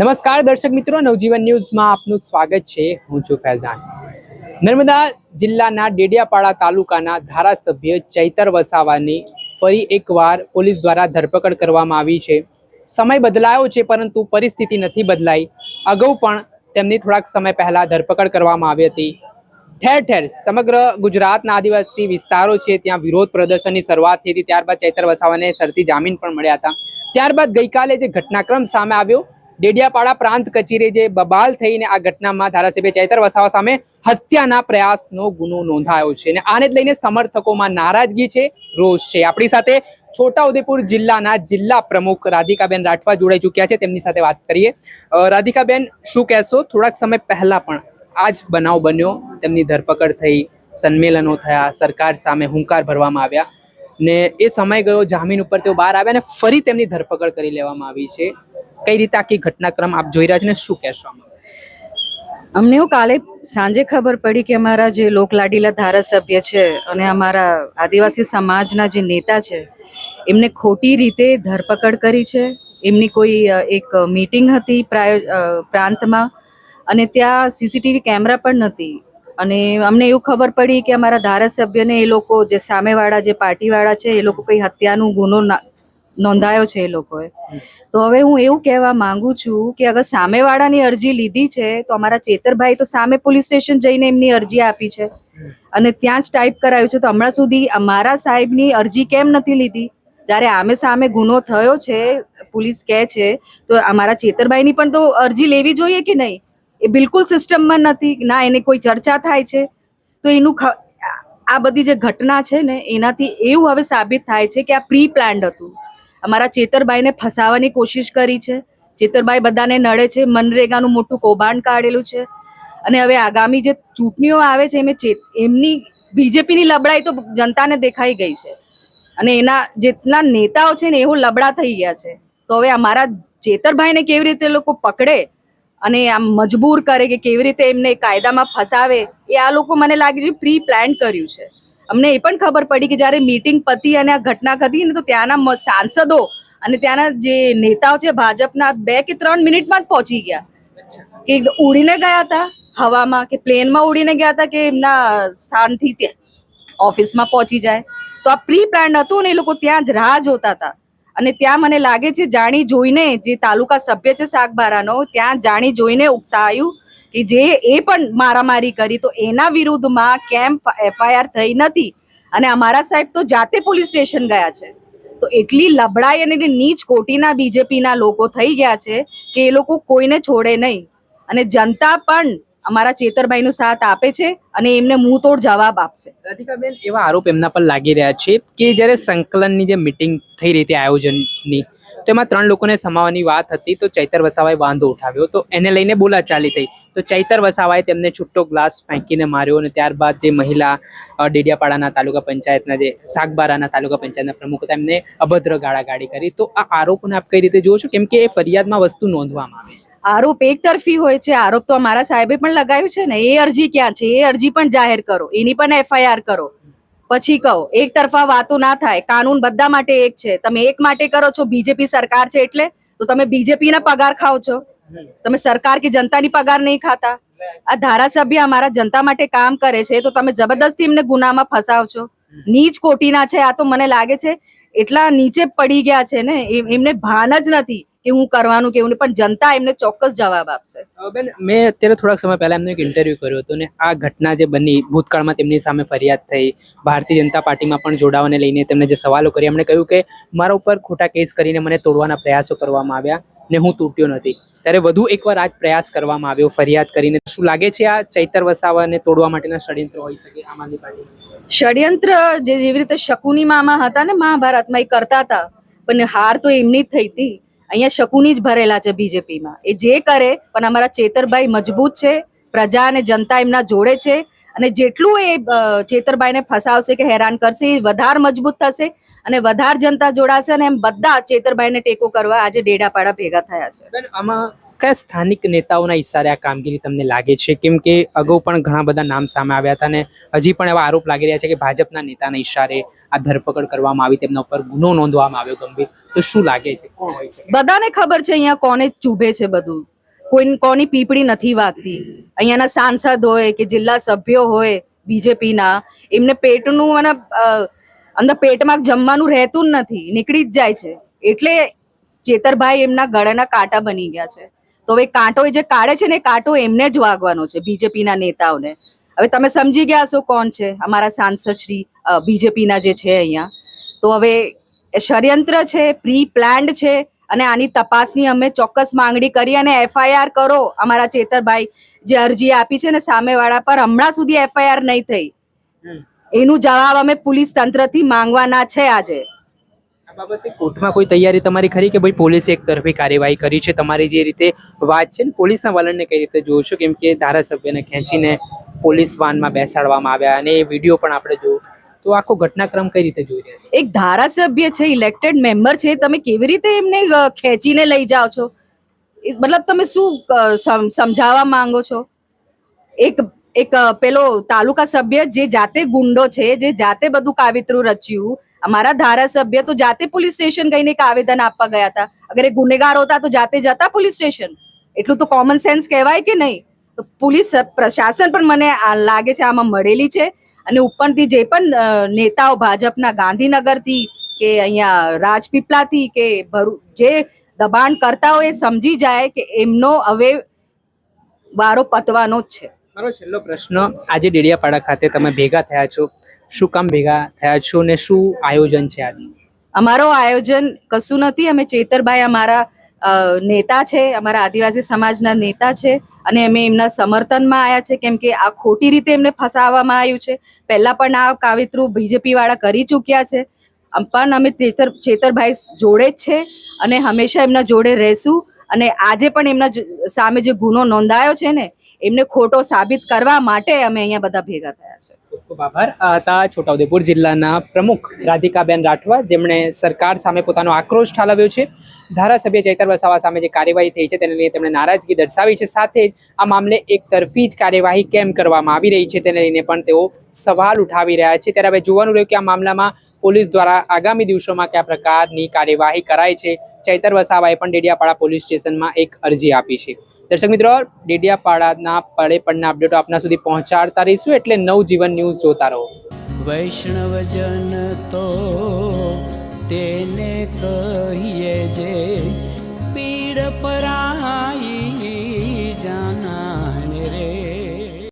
નમસ્કાર દર્શક મિત્રો, નવજીવન ન્યૂઝમાં આપનું સ્વાગત છે. હું છું ફૈઝાન. નર્મદા જિલ્લાના ડેડિયાપાડા તાલુકાના ધારાસભ્ય ચૈતર વસાવાની ફરી એકવાર પોલીસ દ્વારા ધરપકડ કરવામાં આવી છે. સમય બદલાયો છે, પરંતુ પરિસ્થિતિ નથી બદલાઈ. અગાઉ પણ તેમની થોડાક સમય પહેલાં ધરપકડ કરવામાં આવી હતી. ઠેર ઠેર સમગ્ર ગુજરાતના આદિવાસી વિસ્તારો છે, ત્યાં વિરોધ પ્રદર્શનની શરૂઆત થઈ હતી. ત્યારબાદ ચૈતર વસાવાને સરતી જામીન પણ મળ્યા હતા. ત્યારબાદ ગઈકાલે જે ઘટનાક્રમ સામે આવ્યો ડેડિયાપાડા પ્રાંત કચેરી જે બબાલ થઈને આ ઘટનામાં ધારાસભ્ય ચૈતર વસાવા સામે હત્યાના પ્રયાસનો ગુનો નોંધાયો છે અને આને લઈને સમર્થકોમાં નારાજગી છે, રોષ છે. આપણી સાથે છોટાઉદેપુર જિલ્લાના જિલ્લા પ્રમુખ રાધિકાબેન રાઠવા જોડાઈ ચૂક્યા છે. તેમની સાથે વાત કરીએ. રાધિકાબેન, શું કહેશો? થોડાક સમય પહેલા પણ આ જ બનાવ બન્યો. તેમની ધરપકડ થઈ, સંમેલનો થયા, સરકાર સામે હુંકાર ભરવામાં આવ્યા ને એ સમય ગયો, જામીન ઉપર તેઓ બહાર આવ્યા અને ફરી તેમની ધરપકડ કરી લેવામાં આવી છે. કઈ રીતે આખી ઘટનાક્રમ આપ જોઈ રહ્યા છો ને શું કહેશો અમને એવું કાલે સાંજે ખબર પડી કે અમારા જે લોકલાડીલા ધારાસભ્ય છે અને અમારા આદિવાસી સમાજના જે નેતા છે, એમને ખોટી રીતે ધરપકડ કરી છે. એમની કોઈ એક મીટિંગ હતી પ્રાય પ્રાંતમાં અને ત્યાં સીસીટીવી કેમેરા પણ નથી. અને અમને એવું ખબર પડી કે અમારા ધારાસભ્યને એ લોકો જે સામેવાળા, જે પાર્ટીવાળા છે, એ લોકો કંઈ હત્યાનું ગુનો નોંધાયો છે એ લોકોએ. તો હવે હું એવું કહેવા માંગુ છું કે અગર સામેવાળાની અરજી લીધી છે, તો અમારા ચેતરભાઈ તો સામે પોલીસ સ્ટેશન જઈને એમની અરજી આપી છે. અને ત્યાં જ ટાઈપ કરાયું છે. તો હમણાં સુધી અમારા સાહેબની અરજી કેમ નથી લીધી? જ્યારે આમે સામે ગુનો થયો છે, પોલીસ કહે છે, તો અમારા ચેતરભાઈની પણ તો અરજી લેવી જોઈએ કે નહીં? એ બિલકુલ સિસ્ટમમાં નથી ના, એને કોઈ ચર્ચા થાય છે. તો એનું આ બધી જે ઘટના છે ને, એનાથી એવું હવે સાબિત થાય છે કે આ પ્રી પ્લાન્ડ હતું. અમારા ચેતરભાઈને ફસાવાની કોશિશ કરી છે. ચેતરભાઈ બધાને નડે છે. મનરેગાનું મોટું કૌભાંડ કાઢેલું છે. અને હવે આગામી જે ચૂંટણીઓ આવે છે, એમ એમની બીજેપીની લબડાઈ તો જનતાને દેખાઈ ગઈ છે. અને એના જેટલા નેતાઓ છે ને, એવો લબડા થઈ ગયા છે. તો હવે અમારા ચેતરભાઈને કેવી રીતે લોકો પકડે અને આમ મજબૂર કરે કે કેવી રીતે એમને કાયદામાં ફસાવે, એ આ લોકો મને લાગે છે પ્રી પ્લાન કર્યું છે. અમને એ પણ ખબર પડી કે જ્યારે મીટિંગ પતી અને આ ઘટના ઘટી ને તો ત્યાંના સાંસદો અને ત્યાંના જે નેતાઓ છે ભાજપના બે કે ત્રણ મિનિટમાં જ પહોંચી ગયા. કે ઉડીને ગયા હતા હવામાં, કે પ્લેનમાં ઉડીને ગયા હતા કે એમના સ્થાનથી ત્યાં, ઓફિસમાં પહોંચી જાય. તો આ પ્રી પ્લાન હતું ને એ લોકો ત્યાં જ રાહ જોતા હતા. અને ત્યાં મને લાગે છે જાણી જોઈને જે તાલુકા સભ્ય છે શાકબારાનો ત્યાં જાણી જોઈને ઉકસાયું કે જે એ પણ મારામારી કરી, તો એના વિરુદ્ધમાં કેમ એફઆઈઆર થઈ નથી. અને અમારા સાહેબ તો જાતે પોલીસ સ્ટેશન ગયા છે. તો એટલી લબડાઈ અને નીચ કોટીના બીજેપીના લોકો થઈ ગયા છે કે એ લોકો કોઈને છોડે નહીં. અને જનતા પણ અમારા ચેતરભાઈનો સાથ આપે છે અને એમને મુંહતોડ જવાબ આપશે. રાધિકાબેન, એવા આરોપ એમના પર લાગી રહ્યા છે કે જ્યારે સંકલનની જે મિટિંગ થઈ રહી હતી આયોજનની, તો એમાં ત્રણ લોકોને સમાવવાની વાત હતી, તો ચૈતર વસાવાએ વાંધો ઉઠાવ્યો. તો એને લઈને બોલાચાલી થઈ. તો ચૈતર વસાવાએ તેમને છૂટો ગ્લાસ ફેંકીને માર્યો અને ત્યારબાદ જે મહિલા ડેડિયાપાડાના તાલુકા પંચાયતના જે સાગબારાના તાલુકા પંચાયતના પ્રમુખ હતા, એમને અભદ્ર ગાળાગાળી કરી. તો આ આરોપોને આપ કઈ રીતે જુઓ છો? કેમ કે એ ફરિયાદમાં વસ્તુ નોંધવામાં આવે છે. આરોપ એક તરફી હોય છે. આરોપ તો અમારા સાહેબે પણ લગાવ્યું છે ને. એ અરજી ક્યાં છે? એ અરજી પણ જાહેર કરો. એની પણ એફઆઈઆર કરો. પછી કહો એક તરફા વાતો ના થાય. કાનૂન બધા માટે એક છે. તમે એક માટે કરો છો બીજેપી સરકાર છે એટલે? તો તમે બીજેપી ના પગાર ખાઓ છો. તમે સરકાર કે જનતાની પગાર નહીં ખાતા? આ ધારાસભ્ય અમારા જનતા માટે કામ કરે છે તો તમે જબરદસ્તી એમને ગુનામાં ફસાવ છો. નીચ કોટીના છે. આ તો મને લાગે છે એટલા નીચે પડી ગયા છે ને. એમને ભાન જ નથી. કે હું કરવાનું કેવું પણ જનતા એમને ચોક્કસ જવાબ આપશે. બેન મેં અત્યારે થોડાક સમય પહેલા એમનો એક ઇન્ટરવ્યુ કર્યો હતો ને આ ઘટના જે બની ભૂતકાળમાં તેમની સામે ફરિયાદ થઈ ભારતીય જનતા પાર્ટીમાં પણ જોડાવાને લઈને તેમને જે સવાલો કર્યા એમણે કહ્યું કે મારા ઉપર ખોટા કેસ કરીને મને તોડવાના પ્રયાસો કરવામાં આવ્યા ને હું તૂટ્યો નથી. ત્યારે વધુ એકવાર આ જ પ્રયાસ કરવામાં આવ્યો ફરિયાદ કરીને. શું લાગે છે આ ચૈતર વસાવાને તોડવા માટેના ષડયંત્ર હોઈ શકે આમ આદમી પાર્ટી? ષડયંત્ર જે જેવી રીતે શકુની મામા હતા ને મહાભારતમાં એ કરતા હતા પણ હાર તો એમની જ થઈ હતી. અહીંયા શકુની જ ભરેલા છે બીજેપીમાં એ જે કરે, પણ અમારા ચેતરભાઈ મજબૂત છે, પ્રજા અને જનતા એમના જોડે છે, અને જેટલું એ ચેતરભાઈને ફસાવશે કે હેરાન કરશે વધારે મજબૂત થશે અને વધારે જનતા જોડાશે અને એમ બધા ચેતરભાઈને ટેકો કરવા આજે ડેડાપાડા ભેગા થયા છે. આમાં કયા સ્થાનિક નેતાઓના ઈશારે આ કામગીરી તમને લાગે છે? કેમ કે અગાઉ પણ ઘણા બધા નામ સામે આવ્યા હતા અને હજી પણ એવા આરોપ લાગી રહ્યા છે કે ભાજપના નેતાના ઈશારે આ ધરપકડ કરવામાં આવી તેમના ઉપર ગુનો નોંધવામાં આવ્યો ગંભીર. તો શું લાગે છે? બધાને ખબર છે અહીંયા કોને ચૂભે છે બધું. કોઈ કોની પીપળી નથી વાગતી. અહીંયાના સાંસદ હોય કે જિલ્લા સભ્યો હોય બીજેપીના, એમને પેટનું અને અંદર પેટમાં જમવાનું રહેતું જ નથી, નીકળી જ જાય છે. એટલે ચેતરભાઈ એમના ગળાના કાંટા બની ગયા છે. તો હવે કાંટો એ જે કાઢે છે ને કાંટો એમને જ વાગવાનો છે બીજેપીના નેતાઓને. હવે તમે સમજી ગયા છો કોણ છે? અમારા સાંસદ શ્રી બીજેપીના જે છે અહીંયા. તો હવે ષડયંત્ર છે પ્રી પ્લાન્ડ છે અને આની તપાસની અમે ચોક્કસ માંગણી કરી અને એફઆઈઆર કરો. અમારા ચેતરભાઈ જે અરજી આપી છે ને સામેવાળા પર હમણાં સુધી એફઆઈઆર નહીં થઈ. એનું જવાબ અમે પોલીસ તંત્રથી માંગવાના છે આજે. બાબતે કોર્ટમાં કોઈ તૈયારી તમારી ખરી કે ભાઈ પોલીસે એક તરફી કાર્યવાહી કરી છે? તમારી જે રીતે વાત છે ને, પોલીસના વલણને કઈ રીતે જોવો છો કેમ કે ધારાસભ્યને ખેંચીને પોલીસ વાનમાં બેસાડવામાં આવ્યા અને એ વીડિયો પણ આપણે જોયો. તો આખો ઘટનાક્રમ કઈ રીતે જોઈ રહ્યા એક ધારાસભ્ય છે ઇલેક્ટેડ મેમ્બર છે, તમે કેવી રીતે એમને ખેંચીને લઈ જાઓ છો? મતલબ તમે શું સમજાવવા માંગો છો? એક એક પેલો તાલુકા સભ્ય જે જાતે ગુંડો છે, જે જાતે બધું કાવિતરું રચ્યું અમારા ધારાસભ્ય તો જાતે પોલીસ સ્ટેશન ગઈને એક આવેદન આપવા ગયા હતા. અગર એ ગુનેગાર હોતા તો જાતે જતા પોલીસ સ્ટેશન? એટલું તો કોમન સેન્સ કહેવાય કે નહીં? તો પોલીસ પ્રશાસન પણ મને લાગે છે આમાં મળેલી છે. અને ઉપરથી જે પણ નેતાઓ ભાજપના ગાંધીનગરથી કે અહીંયા રાજપીપળાથી કે ભરૂ, જે દબાણ કરતા હોય એ સમજી જાય કે એમનો હવે વારો પતવાનો જ છે. મારો છેલ્લો પ્રશ્ન આજે ડેડિયાપાડા ખાતે તમે ભેગા થયા છો. શું કામ ભેગા થયા છો ને શું આયોજન છે આજે? અમારો આયોજન કશું નથી, અમે ચેતરભાઈ અમારા નેતા છે, અમારા આદિવાસી સમાજના નેતા છે અને અમે એમના સમર્થનમાં આવ્યા છે કેમ કે આ ખોટી રીતે એમને ફસાવવામાં આવ્યું છે. પહેલાં પણ આ કાવિતરું બીજેપી વાળા કરી ચૂક્યા છે. પણ અમે ચેતર, ચેતરભાઈ જોડે જ છે અને હંમેશા એમના જોડે રહેશું અને આજે પણ એમના સામે જે ગુનો નોંધાયો છે ને, એમને ખોટો સાબિત કરવા માટે અમે અહીંયા બધા ભેગા થયા છે. ખૂબ આભાર. આ હતા છોટાઉદેપુર જિલ્લાના પ્રમુખ રાધિકાબેન રાઠવા. જેમણે સરકાર સામે પોતાનો આક્રોશ ઠાલવ્યો છે. ધારાસભ્ય ચૈતર વસાવા સામે જે કાર્યવાહી થઈ છે, તેને લઈને તેમણે નારાજગી દર્શાવી છે. સાથે જ આ મામલે એક તરફી જ કાર્યવાહી કેમ કરવામાં આવી રહી છે, તેને લઈને પણ તેઓ સવાલ ઉઠાવી રહ્યા છે. ત્યારે હવે જોવાનું રહ્યું કે આ મામલામાં પોલીસ દ્વારા આગામી દિવસોમાં કયા પ્રકારની કાર્યવાહી કરાય છે. ચૈતર વસાવાએ પણ ડેડિયાપાડા પોલીસ સ્ટેશનમાં એક અરજી આપી છે. દર્શક મિત્રો, ડેડિયાપાડાના પડે પડના અપડેટો આપના સુધી પહોંચાડતા રહીશું એટલે નવજીવન ન્યૂઝ જોતા રહો. વૈષ્ણવજન તો તેને કહીએ જે પીડ પરાઈ